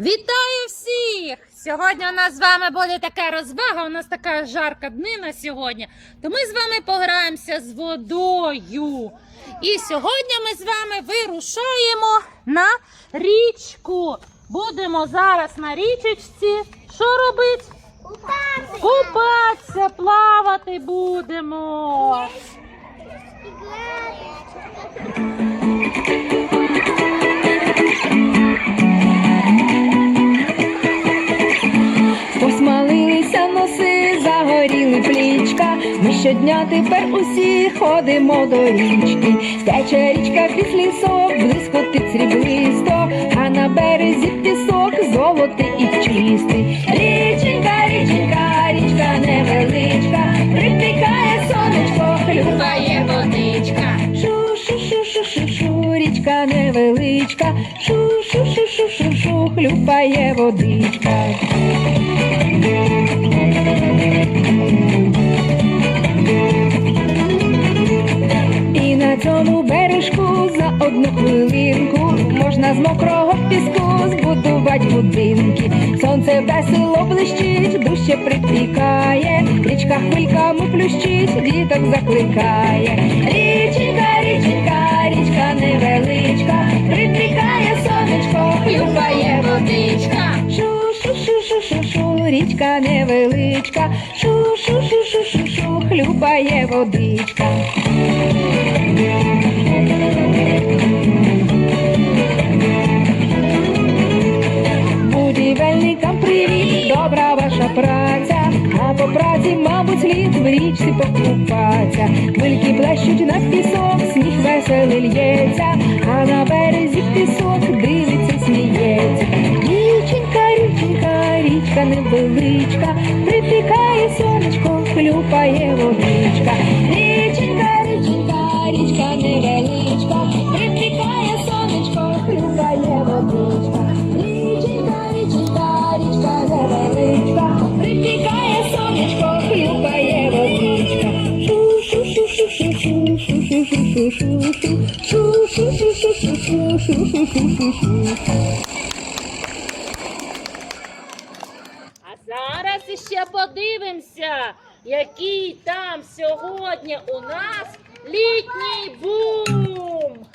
Вітаю всіх! Сьогодні у нас з вами буде така розвага. У нас така жарка днина сьогодні. То ми з вами пограємося з водою. І сьогодні ми з вами вирушаємо на річку. Будемо зараз на річечці. Що робити? Купатися, Купатися плавати будемо. Іграти. щодня тепер усі ходимо до річки, Стече річка крізь лісок, блискотить сріблисто, а на березі пісок золотий і чистий. Річенька, річенька, річка невеличка, припікає сонечко, хлюпає водичка. Шу-шу-шу-шу-шу, річка невеличка, шу-шу-шу-шу-шу, хлюпає водичка. ліжку за одну хвилинку можна з мокрого піску збудувати будинки. Сонце весело блищить, дуще притікає, річка хвильками плющить, діток закликає. Річка, річка, річка невеличка, припікає сонечко, хлюпає водичка. Шу-шу-шу-шу-шу-шу, річка невеличка, шу-шу-шу-шу-шу-шу, хлюпає водичка. по праці, мабуть, слід в річці покупаться, хвильки плещуть на пісок, сніг веселий л'ється, а на березі пісок дивиться, сміється. Річенька, річенька, річка невеличка, припікає сонечко, хлюпає водичка. Річенька, річенька, річка невеличка. А зараз іще подивимося, який там сьогодні у нас літній бум.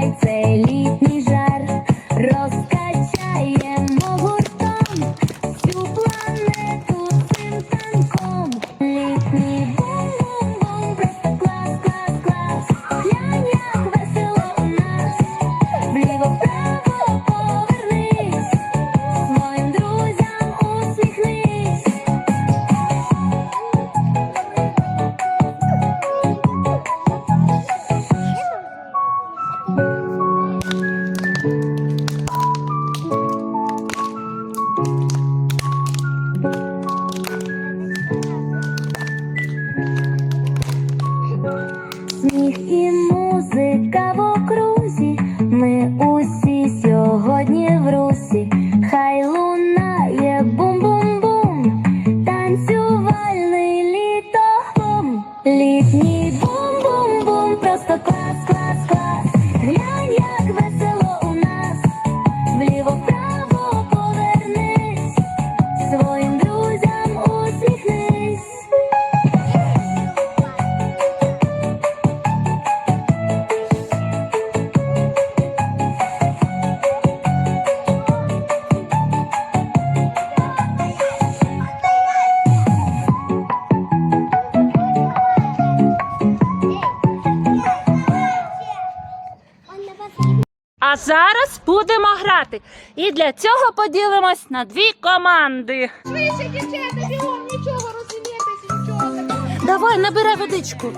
lights, they leave. Leave me А зараз будемо грати. І для цього поділимось на дві команди. Швидше, дівчата, бігом, нічого розумієтеся, нічого. Давай, набирай водичку.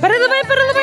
Переливай, переливай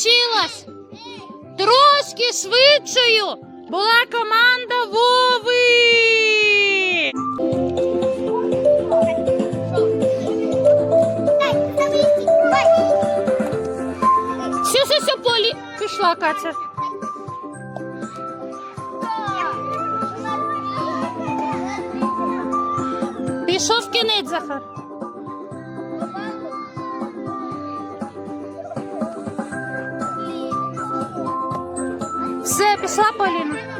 получилось. Трошки швидшою була команда Вови. Все, все, все, полі. Пішла Катя. Пішов кінець, Захар. Все, пішла Поліна.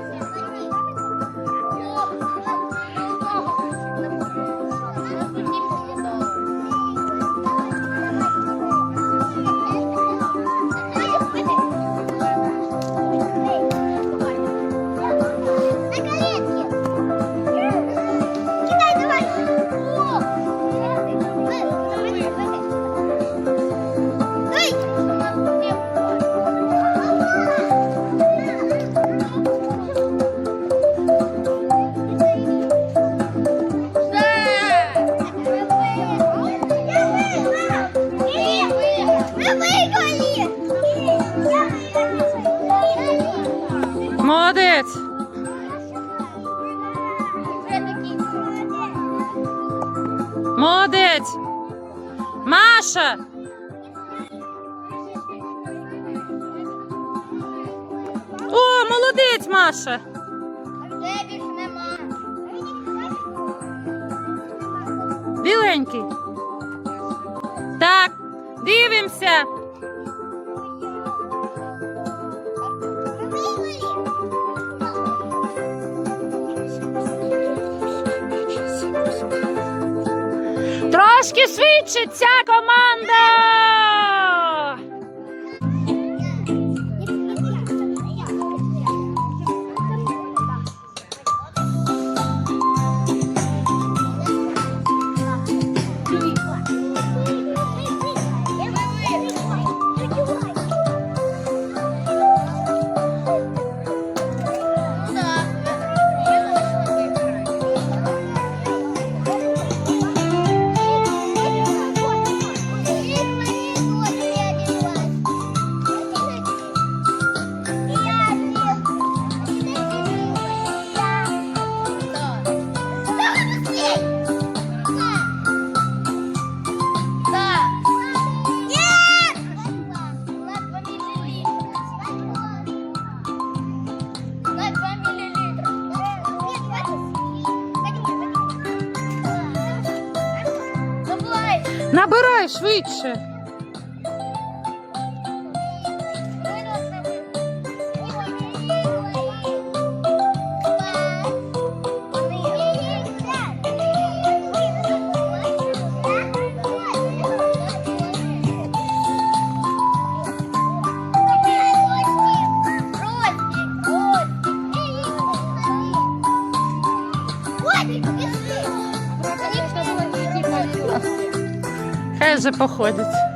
Молодець, Маша. Біленький. Так, дивимося. Трошки швидше ця команда. Набирай швидше. Хай вже походить.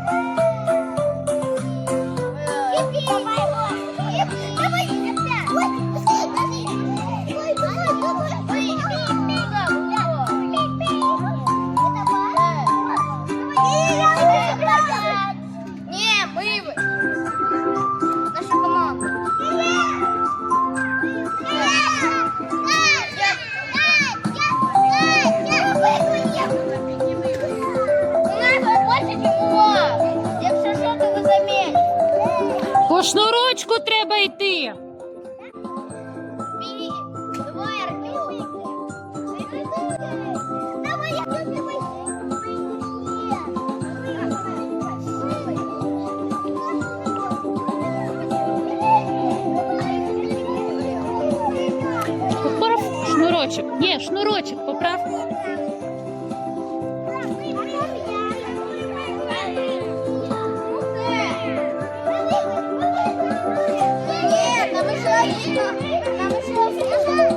шнурочок. шнурочек шнурочок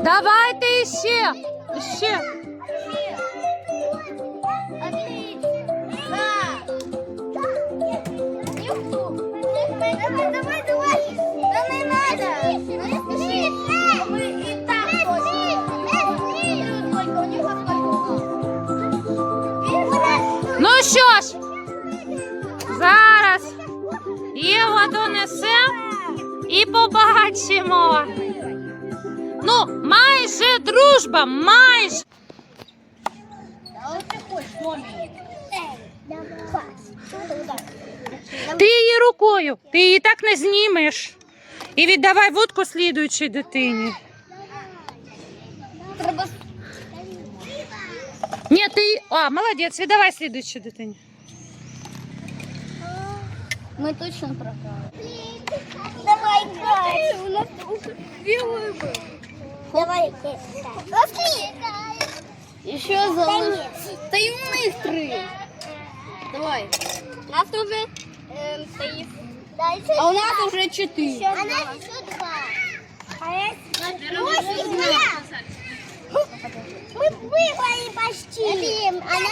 Давай ты ищи, ищи. Що ж, зараз його донесемо і побачимо. Ну, майже дружба, майже. Ти її рукою, ти її так не знімеш. І віддавай водку слідуючій дитині. Треба Ні, ти. А, молодець, віддавай слідуючій дитині. Мы точно програли. Давай, Кать. У нас белый был. Давай, Пошли. Еще за Да и у них три. Давай. У нас уже эм, три. А у нас уже четыре. А нас еще два. А Мы выиграли почти. Она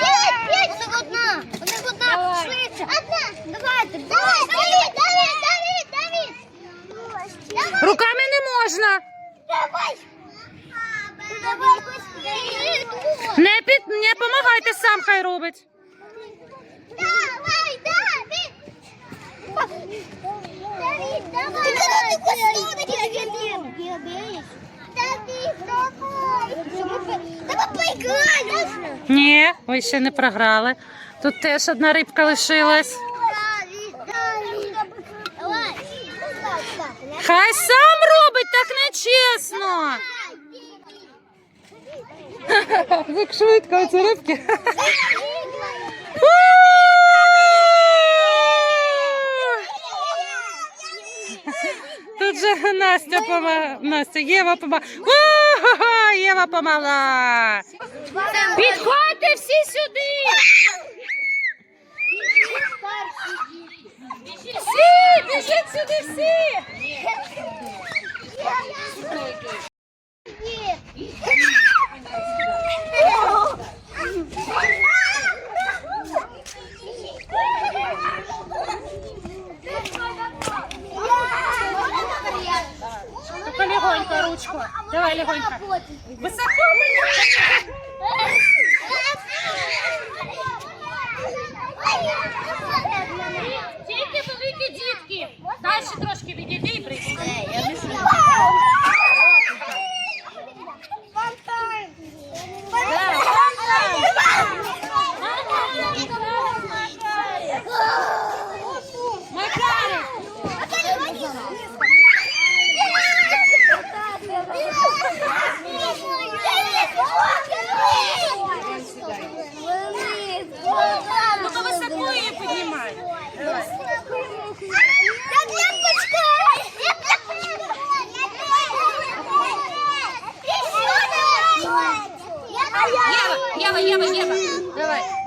пять. Вот одна. Вот одна. Швидше. Одна. Давай, давай, Давид, Давид, Давид, Давид. Руками не можна. Давай. Давай быстрее. Не під не помагайте сам, хай робить. Давай, Давид. Давид, давай. Ты давай, Давай поиграем. Ні, ви ще не програли. Тут теж одна рибка лишилась. Хай сам робить, так нечесно. Як швидко оці рибки. Тут же Настя помогла. Настя, Єва помогла. Єва помала. Підходьте всі сюди. Всі, біжіть сюди всі. Піднімай. Давай. Как лепочка! Ева, Ева, Ева, Ева. Давай.